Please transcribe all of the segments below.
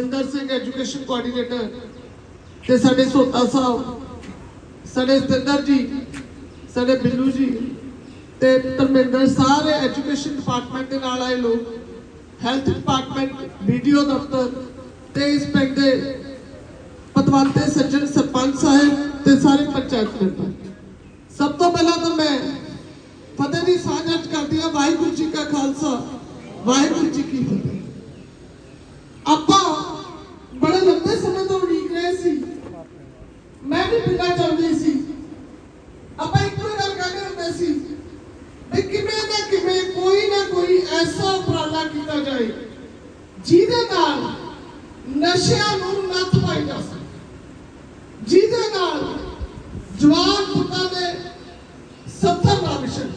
Sinder Singh education coordinator ਤੇ ਸਾਡੇ ਸੋਤਾ ਸਾਹਿਬ, ਸਾਡੇ ਸਤਿੰਦਰ ਜੀ, ਸਾਡੇ ਬਿੱਲੂ ਜੀ ਤੇ ਧਰਮਿੰਦਰ, ਸਾਰੇ ਐਜੂਕੇਸ਼ਨ ਡਿਪਾਰਟਮੈਂਟ ਦੇ ਨਾਲ ਆਏ ਲੋਕ, ਹੈਲਥ ਡਿਪਾਰਟਮੈਂਟ ਵੀਡੀਓ ਦਫ਼ਤਰ ਤੇ ਇਸ ਪਿੰਡ ਦੇ ਪਤਵੰਤੇ ਸੱਜਣ ਸਰਪੰਚ ਸਾਹਿਬ ਤੇ ਸਾਰੇ ਪੰਚਾਇਤ ਮੈਂਬਰ। ਸਭ ਤੋਂ ਪਹਿਲਾਂ ਤਾਂ ਮੈਂ ਫਤਿਹ ਦੀ ਸਾਂਝ ਅੱਜ ਕਰਦੀ ਹਾਂ ਵਾਹਿਗੁਰੂ ਜੀ ਕਾ ਖਾਲਸਾ, ਵਾਹਿਗੁਰੂ ਜੀ ਕੀ ਫਤਿਹ। ਆਪਾਂ ਬੜੇ ਲੰਬੇ ਸਮੇਂ ਤੋਂ ਉਡੀਕ ਰਹੇ ਸੀ। ਮੈਂ ਵੀ ਪਿੰਡਾਂ ਚਾਹੁੰਦੀ ਸੀ। ਆਪਾਂ ਇੱਕੋ ਹੀ ਗੱਲ ਕਹਿੰਦੇ ਹੁੰਦੇ ਸੀ ਵੀ ਕਿਵੇਂ ਨਾ ਕਿਵੇਂ ਕੋਈ ਨਾ ਕੋਈ ਐਸਾ ਉਪਰਾਲਾ ਕੀਤਾ ਜਾਏ, ਜਿਹਦੇ ਨਾਲ ਨਸ਼ਿਆਂ ਨੂੰ ਨੱਥ ਪਾਈ ਜਾ ਸਕੇ। ਜਿਹਦੇ ਨਾਲ ਜਵਾਨ ਪੁੱਤਾਂ ਦੇ ਸੱਥਰ ਨਾ ਵਿਛੜ।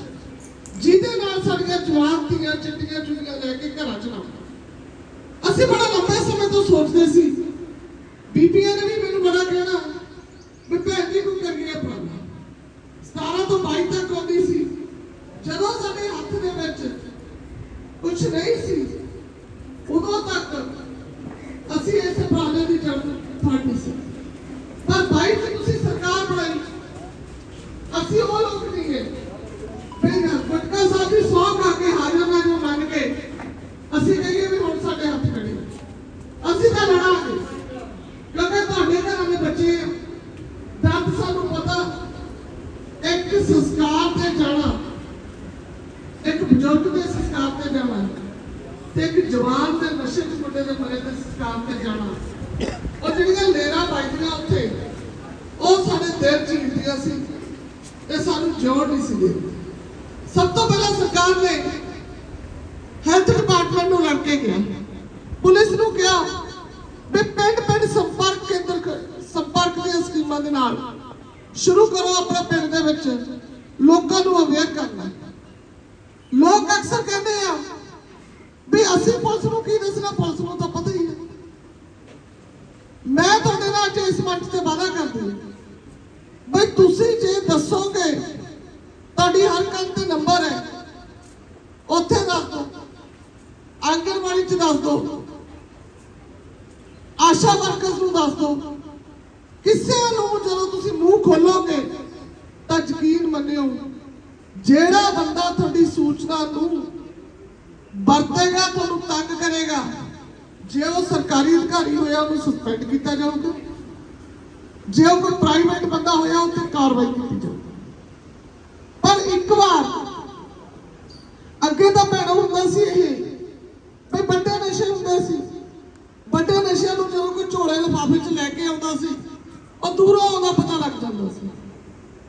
ਜਿਹਦੇ ਨਾਲ ਸਾਡੀਆਂ ਜਵਾਨ ਦੀਆਂ ਚਿੱਟੀਆਂ ਚੁੰਨੀਆਂ ਲੈ ਕੇ ਘਰਾਂ ਚ ਨਾ ਅਸੀਂ ਬੜਾ ਲੰਬੇ ਸਮੇਂ ਤੋਂ ਸੋਚਦੇ ਸੀ ਬੀਬੀਆਂ ਨੇ ਵੀ ਮੈਨੂੰ ਬੜਾ ਕਹਿਣਾ, ਵੀ ਭੈਣ ਜੀ ਕੋਈ ਕਰੀਏ ਪ੍ਰੋਗਰਾਮ 17 ਤੋਂ 22 ਤੱਕ ਆਉਂਦੀ ਸੀ। ਜਦੋਂ ਸਾਡੇ ਹੱਥ ਦੇ ਵਿੱਚ ਕੁਝ ਨਹੀਂ ਸੀ, ਉਦੋਂ ਤੱਕ ਸਾਨੂੰ ਪਤਾ, ਇੱਕ ਸੰਸਕਾਰ ਤੇ ਜਾਣਾ, ਇੱਕ ਬਜ਼ੁਰਗ ਦੇ ਸੰਸਕਾਰ ਤੇ ਜਾਣਾ ਤੇ ਇੱਕ ਜਵਾਨ ਦੇ ਨਸ਼ੇ ਚ ਮੁੰਡੇ ਦੇ ਮਰੇ ਦੇ ਸੰਸਕਾਰ ਤੇ ਜਾਣਾ। ਉਹ ਜਿਹੜੀਆਂ ਲੇਰਾ ਵੱਜਦੀਆਂ ਉੱਥੇ, ਉਹ ਸਾਡੇ ਦਿਲ ਚ ਹਿੱਲਦੀਆਂ ਸੀ ਤੇ ਸਾਨੂੰ ਜੋੜ ਨਹੀਂ ਸੀ ਦਿੰਦੀ ਸਭ ਤੋਂ ਪਹਿਲਾਂ ਸਰਕਾਰ ਨੇ ਹੈਲਥ ਡਿਪਾਰਟਮੈਂਟ ਨੂੰ ਲੜ ਕੇ ਗਿਆ। ਪੁਲਿਸ ਨੂੰ ਕਿਹਾ ਵੀ ਪਿੰਡ ਪਿੰਡ ਸੰਪਰਕ ਕੇਂਦਰ ਕ- ਸੰਪਰਕ ਦੀਆਂ ਸਕੀਮਾਂ ਦੇ ਨਾਲ ਸ਼ੁਰੂ ਕਰੋ ਆਪਣੇ ਪਿੰਡ ਦੇ ਵਿੱਚ। ਲੋਕਾਂ ਨੂੰ ਅਵੇਅਰ ਕਰਨਾ। ਲੋਕ ਅਕਸਰ ਕਹਿੰਦੇ ਆ ਵੀ ਅਸੀਂ ਪੁਲਿਸ ਨੂੰ ਕੀ ਦੱਸਣਾ, ਪੁਲਿਸ ਨੂੰ ਤਾਂ ਪਤਾ ਹੀ ਹੈ। ਮੈਂ ਤੁਹਾਡੇ ਨਾਲ ਅੱਜ ਇਸ ਮੰਚ ਤੇ ਵਾਅਦਾ ਕਰਦੀ ਹਾਂ, ਬਈ ਤੁਸੀਂ ਜੇ ਦੱਸੋਗੇ, ਤੁਹਾਡੀ ਹਰ ਕੰਨ ਤੇ ਨੰਬਰ ਹੈ। ਉੱਥੇ ਦੱਸ ਦਿਓ। ਆਂਗਣਵਾੜੀ ਚ ਦੱਸ ਦਿਓ। ਆਸ਼ਾ ਵਰਕਰਸ ਨੂੰ ਦੱਸ ਦਿਓ। ਕਿਸੇ ਨੂੰ ਜਦੋਂ ਤੁਸੀਂ ਮੂੰਹ ਖੋਲੋਗੇ, ਤਾਂ ਯਕੀਨ ਮੰਨਿਓ, ਜਿਹੜਾ ਬੰਦਾ ਤੁਹਾਡੀ ਸੂਚਨਾ ਨੂੰ ਵਰਤੇਗਾ, ਤੁਹਾਨੂੰ ਤੰਗ ਕਰੇਗਾ, ਜੇ ਉਹ ਸਰਕਾਰੀ ਅਧਿਕਾਰੀ ਹੋਇਆ, ਉਹਨੂੰ ਸਸਪੈਂਡ ਕੀਤਾ ਜਾਊਗਾ। ਜੇ ਉਹ ਕੋਈ ਪ੍ਰਾਈਵੇਟ ਬੰਦਾ ਹੋਇਆ ਉਹ ਤੇ ਕਾਰਵਾਈ ਕੀਤੀ ਜਾਊਗੀ। ਪਰ ਇੱਕ ਵਾਰ ਅੱਗੇ ਤਾਂ ਭੈਣੋ ਹੁੰਦਾ ਸੀ ਇਹ, ਵੀ ਵੱਡੇ ਨਸ਼ੇ ਹੁੰਦੇ ਸੀ। ਵੱਡੇ ਨਸ਼ਿਆਂ ਨੂੰ ਜਦੋਂ ਕੋਈ ਝੋਲੇ ਲਿਫਾਫੇ 'ਚ ਲੈ ਕੇ ਆਉਂਦਾ ਸੀ ਉਹ ਦੂਰੋਂ ਉਹਦਾ ਪਤਾ ਲੱਗ ਜਾਂਦਾ ਸੀ।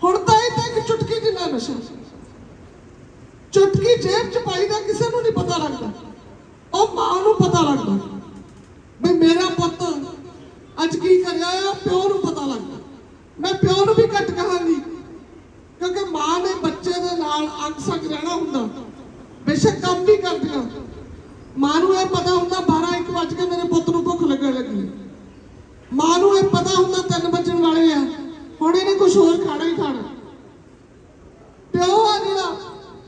ਹੁਣ ਤਾਂ ਇਹ ਤਾਂ ਇੱਕ ਚੁਟਕੀ ਜਿੰਨਾ ਨਸ਼ਾ। ਚੁਟਕੀ ਜੇਬ 'ਚ ਪਾਈ ਦਾ ਕਿਸੇ ਨੂੰ ਨਹੀਂ ਪਤਾ ਲੱਗਦਾ। ਉਹ ਮਾਂ ਨੂੰ ਪਤਾ ਲੱਗਦਾ। ਵੀ ਮੇਰਾ ਪੁੱਤ ਅੱਜ ਕੀ ਕਰਿਆ ਆ, ਪਿਓ ਨੂੰ ਪਤਾ ਲੱਗਦਾ। ਮੈਂ ਪਿਓ ਨੂੰ ਵੀ ਘੱਟ ਕਹਾਂਗੀ। ਕਿਉਂਕਿ ਮਾਂ ਨੇ ਬੱਚੇ ਦੇ ਨਾਲ ਅੰਗ ਸੰਗ ਰਹਿਣਾ ਹੁੰਦਾ। ਬੇਸ਼ੱਕ ਕੰਮ ਵੀ ਕਰਦੀਆਂ। ਮਾਂ ਨੂੰ ਇਹ ਪਤਾ ਹੁੰਦਾ 12 1 ਵਜ ਕੇ ਮੇਰੇ ਪੁੱਤ ਨੂੰ ਭੁੱਖ ਲੱਗਣ ਲੱਗੀ। ਮਾਂ ਨੂੰ ਇਹ ਪਤਾ ਹੁੰਦਾ 3 ਵਜਣ ਵਾਲੇ ਆ ਹੁਣ ਇਹਨੇ ਕੁਝ ਹੋਰ ਖਾਣਾ ਹੀ ਖਾਣਾ। ਪਿਓ ਆ ਜਿਹੜਾ,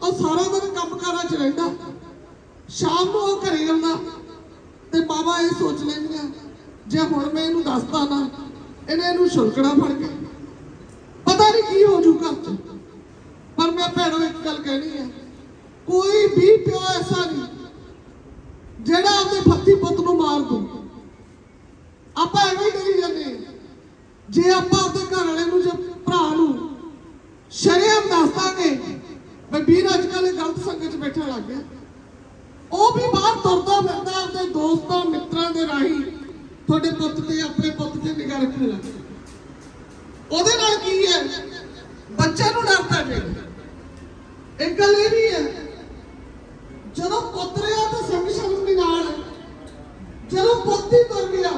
ਉਹ ਸਾਰਾ ਦਿਨ ਕੰਮ 'ਚ ਰਹਿੰਦਾ। ਸ਼ਾਮ ਨੂੰ ਉਹ ਘਰੇ ਆਉਂਦਾ। ਤੇ ਬਾਬਾ ਇਹ ਸੋਚ ਲੈਂਦੀਆਂ, ਜੇ ਹੁਣ ਮੈਂ ਇਹਨੂੰ ਦੱਸਦਾ ਨਾ, ਇਹਨੇ ਇਹਨੂੰ ਛੁਲਕਣਾ ਫੜ ਕੇ। ਪਤਾ ਨਹੀਂ ਕੀ ਹੋ ਜੂ ਘਰ 'ਚ। ਪਰ ਮੈਂ ਭੈਣੋ, ਇੱਕ ਗੱਲ ਕਹਿਣੀ ਹੈ ਕੋਈ ਵੀ ਪਿਓ ਐਸਾ ਨਹੀਂ ਜਿਹੜਾ ਆਪਣੇ ਫੱਤੀ ਪੁੱਤ ਨੂੰ ਮਾਰ ਦੂ ਆਪਾਂ ਐਵੇਂ ਹੀ ਕਰੀ ਜਾਂਦੇ ਹਾਂ। ਜੇ ਆਪਾਂ ਆਪਣੇ ਘਰ ਵਾਲੇ ਨੂੰ ਜੇ ਭਰਾ ਨੂੰ ਸ਼ਰੇਆਮ ਦੱਸ ਦਾਂਗੇ ਵੀ ਵੀਰ ਅੱਜ ਕੱਲ੍ਹ ਇਹ ਗਲਤ ਸੰਗਤ 'ਚ ਬੈਠਾ ਲੱਗ ਗਿਆ ਉਹ ਵੀ ਬਾਹਰ ਤੁਰਦਾ ਫਿਰਦਾ ਆਪਣੇ ਦੋਸਤਾਂ ਮਿੱਤਰਾਂ ਦੇ ਰਾਹੀਂ ਤੁਹਾਡੇ ਪੁੱਤ ਤੇ ਆਪਣੇ ਪੁੱਤ ਤੇ ਨਿਗਾਹ ਰੱਖਣ ਲੱਗ ਗਿਆ ਉਹਦੇ ਨਾਲ ਕੀ ਹੈ? ਬੱਚੇ ਨੂੰ ਡਰ ਪੈ ਜਾਏਗਾ ਇੱਕ ਗੱਲ ਇਹ ਵੀ ਹੈ, ਜਦੋਂ ਪੁੱਤ ਰਿਹਾ ਤਾਂ ਸੰਗ ਸ਼ਰਮ ਦੇ ਨਾਲ, ਜਦੋਂ ਪੁੱਤੀ ਤੁਰ ਗਿਆ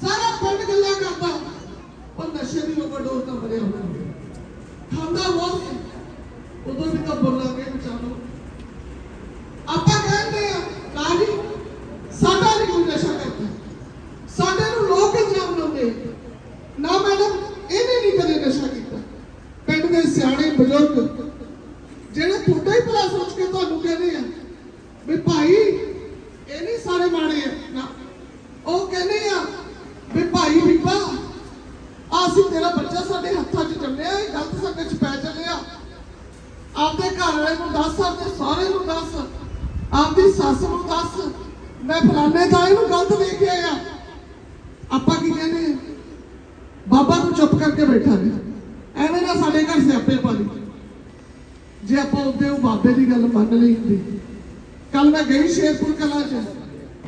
ਸਾਰਾ ਪਿੰਡ ਗੱਲਾਂ ਕਰਦਾ ਉਹ ਨਸ਼ੇ ਦੀ ਓਵਰਡੋਜ਼ ਤਾਂ ਮਰਿਆ ਹੋਇਆ ਖਾਂਦਾ ਬਹੁਤ ਸੀ ਉਦੋਂ ਵੀ ਤਾਂ ਬੋਲਾਂਗੇ ਬਚਾਲੋ ਆਪਾਂ ਕਹਿੰਦੇ ਆ ਕਾਜੀ ਸਾਡਾ ਨਹੀਂ ਕੋਈ ਨਸ਼ਾ ਕਰਦਾ ਸਾਡੇ ਨੂੰ ਲੋਕ ਇਲਜ਼ਾਮ ਲਾਉਂਦੇ ਨਾ ਮੈਡਮ ਇਹਨੇ ਨਹੀਂ ਕਦੇ ਨਸ਼ਾ ਕੀਤਾ ਪਿੰਡ ਦੇ ਸਿਆਣੇ ਬਜ਼ੁਰਗ ਜਿਹੜੇ ਤੁਹਾਡਾ ਹੀ ਭਲਾ ਸੋਚ ਕੇ ਤੁਹਾਨੂੰ ਕਹਿੰਦੇ ਆ ਵੀ ਭਾਈ ਇਹ ਨਹੀਂ ਸਾਰੇ ਮਾੜੇ ਆ ਨਾ ਉਹ ਕਹਿੰਦੇ ਆ ਵੀ ਭਾਈ ਬੀਬਾ ਆਹ ਅਸੀਂ ਤੇਰਾ ਬੱਚਾ ਸਾਡੇ ਹੱਥਾਂ 'ਚ ਚੱਲਿਆ ਇਹ ਗਲਤ ਸੰਗਤ 'ਚ ਪੈ ਚੱਲਿਆ ਆਪਦੇ ਘਰ ਵਾਲੇ ਨੂੰ ਦੱਸ, ਆਪਦੇ ਸਹੁਰੇ ਨੂੰ ਦੱਸ, ਆਪਦੀ ਸੱਸ ਨੂੰ ਦੱਸ। ਮੈਂ ਫਲਾਣੇ ਦਾ ਇਹਨੂੰ ਗਲਤ ਵੇਖ ਕੇ ਆਪਾਂ ਕੀ ਕਹਿੰਦੇ ਬਾਬਾ ਨੂੰ ਚੁੱਪ ਕਰਕੇ ਬੈਠਾ ਰਿਹਾ। ਐਵੇਂ ਨਾ ਸਾਡੇ ਘਰ ਸਿਆਪੇ ਪਾ ਲਈ ਜੇ ਆਪਾਂ ਉਹਦੇ ਉਹ ਬਾਬੇ ਦੀ ਗੱਲ ਮੰਨ ਲਈ ਹੁੰਦੀ। ਕੱਲ ਮੈਂ ਗਈ ਸ਼ੇਰਪੁਰ ਕਲਾ ਚ।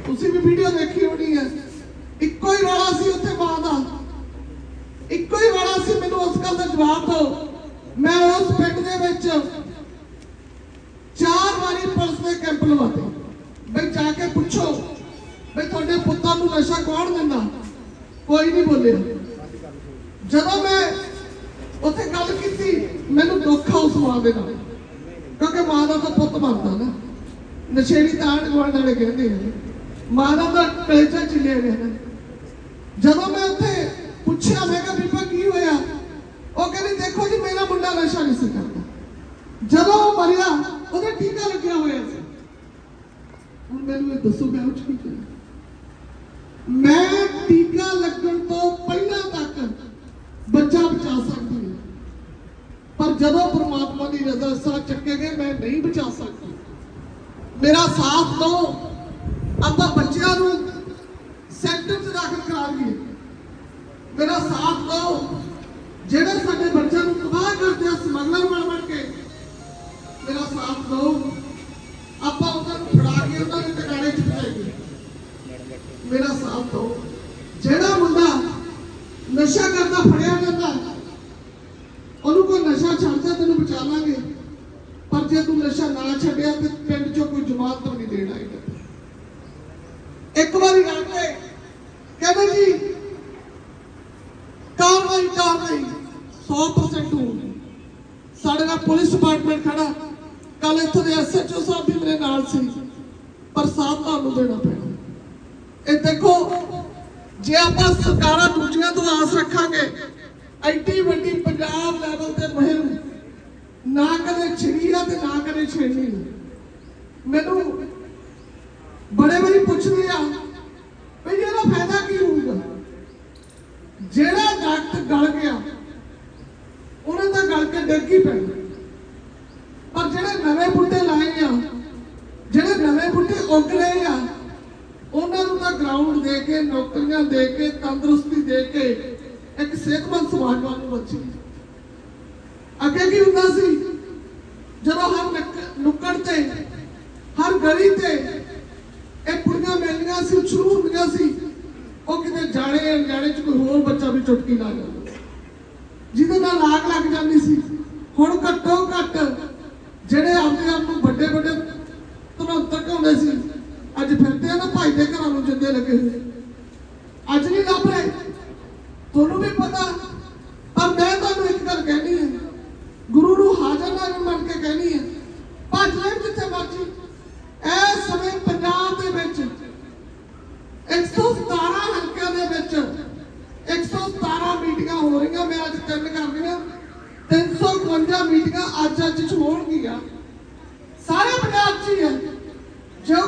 ਤੁਸੀਂ ਵੀ ਵੀਡੀਓ ਦੇਖੀ ਹੋਣੀ ਹੈ ਇੱਕੋ ਹੀ ਰੌਲਾ ਸੀ ਉੱਥੇ ਮਾਂ ਦਾ। ਇੱਕੋ ਹੀ ਰੌਲਾ ਸੀ ਮੈਨੂੰ ਉਸ ਗੱਲ ਦਾ ਜਵਾਬ ਦਿਓ। ਮੈਂ ਉਸ ਪਿੰਡ ਦੇ ਵਿੱਚ ਕੈਂਪ ਲਵਾਤੇ। ਬਈ ਜਾ ਕੇ ਪੁੱਛੋ, ਬਈ ਤੁਹਾਡੇ ਪੁੱਤਾਂ ਨੂੰ ਨਸ਼ਾ ਕੌਣ ਦਿੰਦਾ? ਕੋਈ ਨਹੀਂ ਬੋਲਿਆ। ਜਦੋਂ ਮੈਂ ਉੱਥੇ ਗੱਲ ਕੀਤੀ, ਮੈਨੂੰ ਦੁੱਖ ਆ ਉਸ ਮਾਂ ਦੇ ਨਾਲ। ਕਿਉਂਕਿ ਮਾਂ ਦਾ ਤਾਂ ਪੁੱਤ ਬਣਦਾ ਨਾ। ਨਸ਼ੇੜੀ ਤਾਂ ਆਂਢ ਵਾਲੇ ਕਹਿੰਦੇ ਆ ਮਾਂ ਦਾ ਤਾਂ ਕਲੇਜਾ ਚਿਲਿਆ ਗਿਆ ਜਦੋਂ ਮੈਂ ਉੱਥੇ ਪੁੱਛਿਆ, ਮੈਂ ਕਿਹਾ, ਬੀਬਾ ਕੀ ਹੋਇਆ? ਉਹ ਕਹਿੰਦੀ, ਦੇਖੋ ਜੀ, ਮੇਰਾ ਮੁੰਡਾ ਨਸ਼ਾ ਨਹੀਂ ਸੀ ਕਰਦਾ। ਜਦੋਂ ਉਹ ਮਰਿਆ, ਉਹਦੇ ਟੀਕਾ ਲੱਗਿਆ ਹੋਇਆ ਸੀ। ਹੁਣ ਮੈਨੂੰ ਇਹ ਦੱਸੋ ਮੈਂ ਉਹ ਕੀ ਕਰਾਂ ਮੈਂ ਟੀਕਾ ਲੱਗਣ ਤੋਂ ਪਹਿਲਾਂ ਤੱਕ ਬੱਚਾ ਬਚਾ ਸਕਦੀ ਹਾਂ। ਪਰ ਜਦੋਂ ਪ੍ਰਮਾਤਮਾ ਦੀ ਰਜ਼ਾ ਸਾਹ ਚੱਕੇ ਗਏ ਮੈਂ ਨਹੀਂ ਬਚਾ ਸਕਦੀ। ਮੇਰਾ ਸਾਥ ਦਿਓ ਆਪਾਂ ਬੱਚਿਆਂ ਨੂੰ ਸੈਂਟਰ 'ਚ ਦਾਖਲ ਕਰਾ ਲਈਏ ਮੇਰਾ ਸਾਥ ਦਿਓ ਜਿਹੜੇ ਸਾਡੇ ਮੇਰਾ ਸਾਥ ਦਿਓ। ਜਿਹੜਾ ਮੁੰਡਾ ਨਸ਼ਾ ਕਰਦਾ, ਫੜਿਆ ਜਾਂਦਾ, ਉਹਨੂੰ ਕੋਈ ਨਸ਼ਾ ਛੱਡਦਾ ਤੈਨੂੰ ਬਚਾ ਲਾਂਗੇ। ਪਰ ਜੇ ਤੂੰ ਨਸ਼ਾ ਨਾ ਛੱਡਿਆ, ਤੇ ਪਿੰਡ 'ਚੋਂ ਕੋਈ ਜਮਾਤ ਨਹੀਂ ਦੇਣਾ ਹੈਗਾ ਇੱਕ ਵਾਰੀ ਗੱਲ ਤੇ ਕਹਿੰਦੇ ਜੀ, ਕਾਰਵਾਈ ਕਾਰਵਾਈ 100% ਹੋਊਗੀ। ਸਾਡੇ ਨਾਲ ਪੁਲਿਸ ਡਿਪਾਰਟਮੈਂਟ ਖੜਾ। ਕੱਲ ਇੱਥੋਂ ਦੇ ਐਸਐਚਓ ਸਾਹਿਬ ਵੀ ਮੇਰੇ ਨਾਲ ਸੀ, ਪਰ ਸਾਥ ਤੁਹਾਨੂੰ ਦੇਣਾ ਪਿਆ। ਇਹ ਦੇਖੋ, ਜੇ ਆਪਾਂ ਸਰਕਾਰਾਂ ਦੂਜੀਆਂ ਤੋਂ ਆਸ ਰੱਖਾਂਗੇ, ਐਡੀ ਵੱਡੀ ਪੰਜਾਬ ਲੈਵਲ ਤੇ ਮੁਹਿੰਮ, ਨਾ ਕਦੇ ਛਿੜੀ ਆ ਤੇ ਨਾ ਕਦੇ ਛੇੜਨੀ ਮੈਨੂੰ ਬੜੇ ਵਾਰੀ ਪੁੱਛਦੇ ਆ ਵੀ ਇਹਦਾ ਫਾਇਦਾ ਕੀ ਹੋਊਗਾ ਜਿਹੜਾ ਜੱਟ ਗਲ ਗਿਆ ਉਹਨੇ ਤਾਂ ਗਲ ਕੇ ਡਿੱਗ ਹੀ ਪੈਣਾ ਪਰ ਜਿਹੜੇ ਨਵੇਂ ਬੁੱਢੇ ਲਾਏ ਆ ਜਿਹੜੇ ਨਵੇਂ ਬੁੱਢੇ ਉੱਗ ਰਹੇ ਆ ਉਹਨਾਂ ਨੂੰ ਤਾਂ ਗਰਾਊਂਡ ਦੇ ਕੇ ਨੌਕਰੀਆਂ ਦੇ ਕੇ ਤੰਦਰੁਸਤੀ ਦੇ ਕੇ ਇੱਕ ਸਿਹਤਮੰਦ ਸਮਾਜ ਬਣ ਨੂੰ ਜਦੋਂ ਹਰ ਨੁੱਕੜ ਤੇ, ਹਰ ਗਲੀ ਤੇ ਇਹ ਕੁੜੀਆਂ ਮਿਲਦੀਆਂ ਸੀ, ਸ਼ੁਰੂ ਹੁੰਦੀਆਂ ਸੀ, ਉਹ ਕਿਤੇ ਜਾਣੇ ਅਣਜਾਣੇ ਚ ਕੋਈ ਹੋਰ ਬੱਚਾ ਵੀ ਚੁਟਕੀ ਲਾ ਜਾਂਦਾ। ਜਿਹਦੇ ਨਾਲ ਲਾਗ ਲੱਗ ਜਾਂਦੀ ਸੀ। ਹੁਣ ਘੱਟੋ ਘੱਟ ਜਿਹੜੇ ਆਪਣੇ ਆਪ ਨੂੰ ਵੱਡੇ ਵੱਡੇ ਧਨੰਤਰ ਕਹਿੰਦੇ ਸੀ, ਅੱਜ ਫਿਰਦੇ ਆ ਨਾ ਭਾਈ ਦੇ ਘਰਾਂ ਨੂੰ ਜਿੰਦੇ ਲੱਗੇ ਹੋਏ। ਅੱਜ ਨਹੀਂ ਲੱਭ ਰਹੇ। ਤੁਹਾਨੂੰ ਵੀ ਪਤਾ ਪਰ ਮੈਂ ਤੁਹਾਨੂੰ ਇੱਕ ਗੱਲ ਕਹਿਣੀ ਹੈ ਗੁਰੂ ਨੂੰ ਹਾਜ਼ਰ ਨਾਜ਼ਰ ਮੰਨ ਕੇ ਕਹਿਣੀ ਹੈ ਭੱਜ ਲੈ ਜਿੱਥੇ ਮਰਜ਼ੀ ਇਸ ਸਮੇਂ ਪੰਜਾਬ ਦੇ ਵਿੱਚ 117 ਹਲਕਿਆਂ ਦੇ ਵਿੱਚ 117 ਮੀਟਿੰਗਾਂ ਹੋ ਰਹੀਆਂ ਮੈਂ ਅੱਜ ਤਿੰਨ ਕਰ ਰਹੀਆਂ 352 ਮੀਟਿੰਗਾਂ ਅੱਜ ਅੱਜ ਚ ਹੋਣਗੀਆਂ ਸਾਰੇ ਪੰਜਾਬ 'ਚ ਹੀ ਹੈ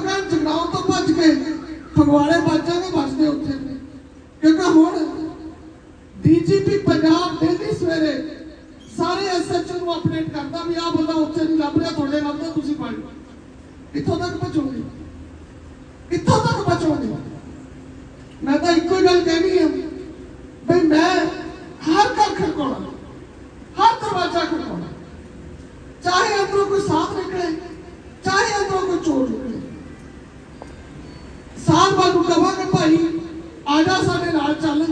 ਜੋ ਜਗਰਾਉਂ ਤੋਂ ਭੱਜ ਕੇ ਫਗਵਾੜੇ ਵੱਜਾਂਗੇ ਵੱਜਦੇ ਉੱਥੇ। ਕਿਉਂਕਿ ਹੁਣ ਡੀਜੀਪੀ ਪੰਜਾਬ ਦਿੱਲੀ ਸਵੇਰੇ ਸਾਰੇ ਐਸਐਚਓ ਨੂੰ ਅਪਡੇਟ ਕਰਦਾ ਵੀ ਆਹ ਬੰਦਾ ਉੱਥੇ ਨਹੀਂ ਲੱਭ ਰਿਹਾ, ਤੁਹਾਡੇ ਲੱਭਦਾ ਤੁਸੀਂ ਫੜ ਕਿੱਥੋਂ ਤੱਕ ਬਚੋਗੇ ਕਿੱਥੋਂ ਤੱਕ ਬਚੋਗੇ ਮੈਂ ਤਾਂ ਇੱਕੋ ਹੀ ਗੱਲ ਕਹਿਣੀ ਆ ਬਈ ਮੈਂ ਹਰ ਘਰ ਖੜਕਾਉਣਾ, ਹਰ ਦਰਵਾਜ਼ਾ ਖੜਕਾਉਣਾ ਚਾਹੇ ਅੰਦਰੋਂ ਕੋਈ ਸਾਥ ਨਿਕਲੇ ਚਾਹੇ ਅੰਦਰੋਂ ਕੋਈ ਚੋਰ ਨਿਕਲੇ ਸਾਥ ਬਾਨੂੰ ਕਹਾਂਗੇ ਭਾਈ ਆ ਜਾ ਸਾਡੇ ਨਾਲ ਚੱਲ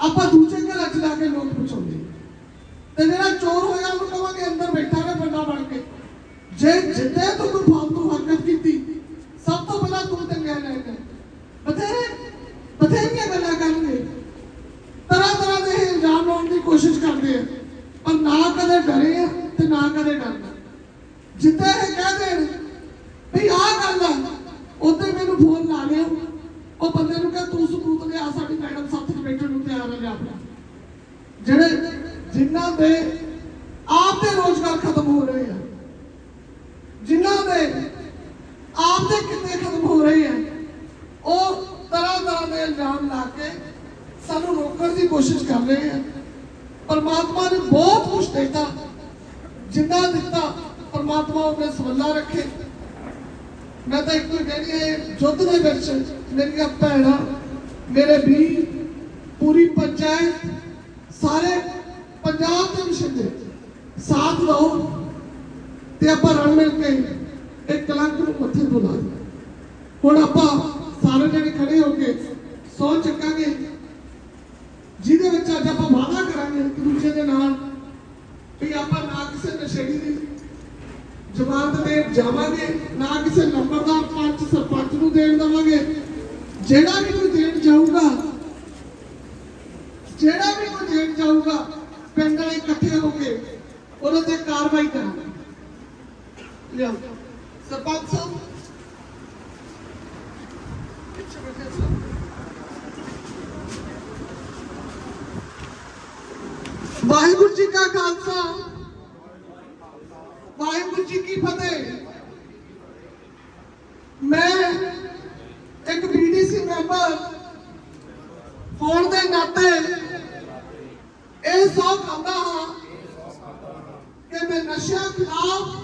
ਆਪਾਂ ਦੂਜੇ ਘਰਾਂ ਚ ਜਾ ਕੇ ਲੋਕ ਪਹੁੰਚਾਉਂਦੇ ਤੇ ਜਿਹੜਾ ਚੋਰ ਹੋਇਆ ਉਹਨੂੰ ਕਹਾਂਗੇ ਅੰਦਰ ਬੈਠਾ ਰਹੇ ਬੰਦਾ ਬਣ ਕੇ ਜੇ ਜਿੱਦੇ ਤੂੰ ਕੋਈ ਫਾਲਤੂ ਹਰਕਤ ਕੀਤੀ ਸਭ ਤੋਂ ਪਹਿਲਾਂ ਤੂੰ ਟੰਗਿਆ ਜਾਏਗਾ ਬਥੇਰੇ ਬਥੇਰੀਆਂ ਗੱਲਾਂ ਕਰਨਗੇ ਤਰ੍ਹਾਂ ਤਰ੍ਹਾਂ ਦੇ ਇਹ ਇਲਜ਼ਾਮ ਲਾਉਣ ਦੀ ਕੋਸ਼ਿਸ਼ ਕਰਦੇ ਆ ਪਰ ਨਾ ਕਦੇ ਡਰੇ ਆ ਤੇ ਨਾ ਕਦੇ ਡਰਨਾ ਜਿੱਤੇ ਇਹ ਕਹਿ ਦੇਣ ਵੀ ਆਹ ਗੱਲ ਆ ਉੱਤੇ ਮੈਨੂੰ ਫੋਨ ਲਾ ਲਿਆ ਉਹ ਬੰਦੇ ਨੂੰ ਕਹ ਤੂੰ ਸਬੂਤ ਲਿਆ ਸਾਡੀ ਮੈਡਮ ਸਾਥ ਚ ਬੈਠਣ ਨੂੰ ਤਿਆਰ ਹੈ ਲਿਆ ਆਪਣਾ ਜਿਹੜੇ ਜਿਨ੍ਹਾਂ ਦੇ ਆਪ ਦੇ ਰੋਜ਼ਗਾਰ ਖਤਮ ਹੋ ਰਹੇ ਆ, ਜਿਨ੍ਹਾਂ ਦੇ ਆਪ ਦੇ ਕਿੱਤੇ ਖਤਮ ਹੋ ਰਹੇ ਆ, ਉਹ ਤਰ੍ਹਾਂ ਤਰ੍ਹਾਂ ਇਲਜ਼ਾਮ ਲਾ ਕੇ ਸਾਨੂੰ ਰੋਕਣ ਦੀ ਕੋਸ਼ਿਸ਼ ਕਰ ਰਹੇ ਆ। ਪਰਮਾਤਮਾ ਨੇ ਬਹੁਤ ਕੁਝ ਦਿੱਤਾ, ਜਿੰਨਾ ਦਿੱਤਾ, ਪਰਮਾਤਮਾ ਉਹਨੇ ਸਵੱਲਾ ਰੱਖੇ। ਮੈਂ ਤਾਂ ਇੱਕ ਹੀ ਕਹਿੰਦੀ ਹਾਂ, ਇਹ ਯੁੱਧ ਦੇ ਵਿੱਚ ਮੇਰੀਆਂ ਭੈਣਾਂ, ਮੇਰੇ ਵੀਰ, ਪੂਰੀ ਪੰਚਾਇਤ, ਸਾਰੇ ਪੰਜਾਬ ਦੇ ਵਿਸ਼ੇ ਸਾਥ ਦਿਓ ਤੇ ਆਪਾਂ ਰਲ ਮਿਲ ਕੇ ਇੱਕ ਕਲੰਕ ਨੂੰ ਮੱਥੇ ਤੋਂ ਲਾ ਦਈਏ ਹੁਣ ਆਪਾਂ ਸਾਰੇ ਜਣੇ ਖੜੇ ਹੋ ਕੇ ਸੌ ਚੱਕਾਂਗੇ। ਜਿਹਦੇ ਵਿੱਚ ਅੱਜ ਆਪਾਂ ਵਾਅਦਾ ਕਰਾਂਗੇ ਇੱਕ ਦੂਜੇ ਦੇ ਨਾਲ ਵੀ ਆਪਾਂ ਨਾ ਕਿਸੇ ਨਸ਼ੇੜੀ ਦੀ ਜਮਾਨਤ ਦੇਣ ਜਾਵਾਂਗੇ, ਨਾ ਕਿਸੇ ਨੰਬਰਦਾਰ ਪੰਚ, ਸਰਪੰਚ ਨੂੰ ਦੇਣ ਦੇਵਾਂਗੇ। ਜਿਹੜਾ ਵੀ ਕੋਈ ਦੇਣ ਜਾਊਗਾ, ਜਿਹੜਾ ਵੀ ਕੋਈ ਦੇਣ ਜਾਊਗਾ ਪਿੰਡ ਵਾਲੇ ਇਕੱਠੇ ਹੋ ਕੇ ਉਹਦੇ ਤੇ ਕਾਰਵਾਈ ਕਰਾਂਗੇ ਲਿਆਓ ਸਰਪੰਚ ਸਾਹਿਬ ਪਿੱਛੇ ਬੈਠੇ ਸਰ ਵਾਹਿਗੁਰੂ ਜੀ ਕਾ ਖਾਲਸਾ ਵਾਹਿਗੁਰੂ ਜੀ ਕੀ ਫਤਿਹ ਮੈਂ ਇੱਕ ਬੀਡੀਸੀ ਮੈਂਬਰ ਹੋਣ ਦੇ ਨਾਤੇ ਇਹ ਸੌ ਖਾਂਦਾ ਹਾਂ ਕਿ ਮੈਂ ਨਸ਼ਿਆਂ ਖਿਲਾਫ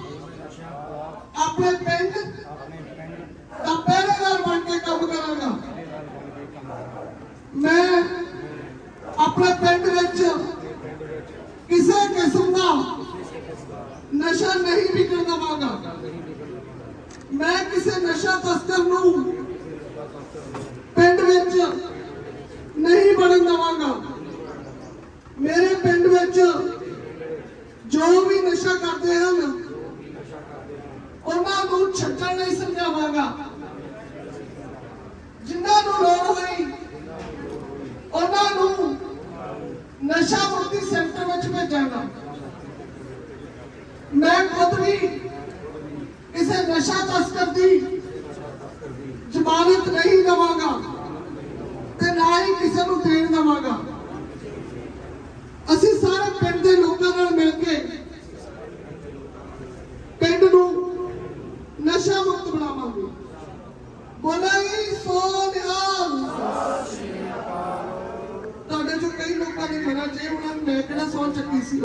ਆਪਣੇ ਪਿੰਡ ਦਾ ਪਹਿਰੇਦਾਰ ਬਣ ਕੇ ਕੰਮ ਕਰਾਂਗਾ। ਮੈਂ ਆਪਣੇ ਪਿੰਡ ਵਿੱਚ ਕਿਸੇ ਕਿਸਮ ਦਾ ਨਸ਼ਾ ਨਹੀਂ ਵਿਕਣ ਦਵਾਂਗਾ। ਮੈਂ ਕਿਸੇ ਨਸ਼ਾ ਤਸਕਰ ਨੂੰ ਪਿੰਡ ਵਿੱਚ ਨਹੀਂ ਬਣਨ ਦਵਾਂਗਾ। ਮੇਰੇ ਪਿੰਡ ਵਿੱਚ ਜੋ ਵੀ ਨਸ਼ਾ ਕਰਦੇ ਹਨ ਛੱਡਣ ਲਈ ਸਮਝਾਵਾਂਗਾ। ਜਿਨ੍ਹਾਂ ਨੂੰ ਲੋੜ ਹੋਈ, ਉਹਨਾਂ ਨੂੰ ਨਸ਼ਾ ਮੁਕਤੀ ਸੈਂਟਰ ਵਿੱਚ ਭੇਜਾਂਗਾ। ਮੈਂ ਖੁਦ ਵੀ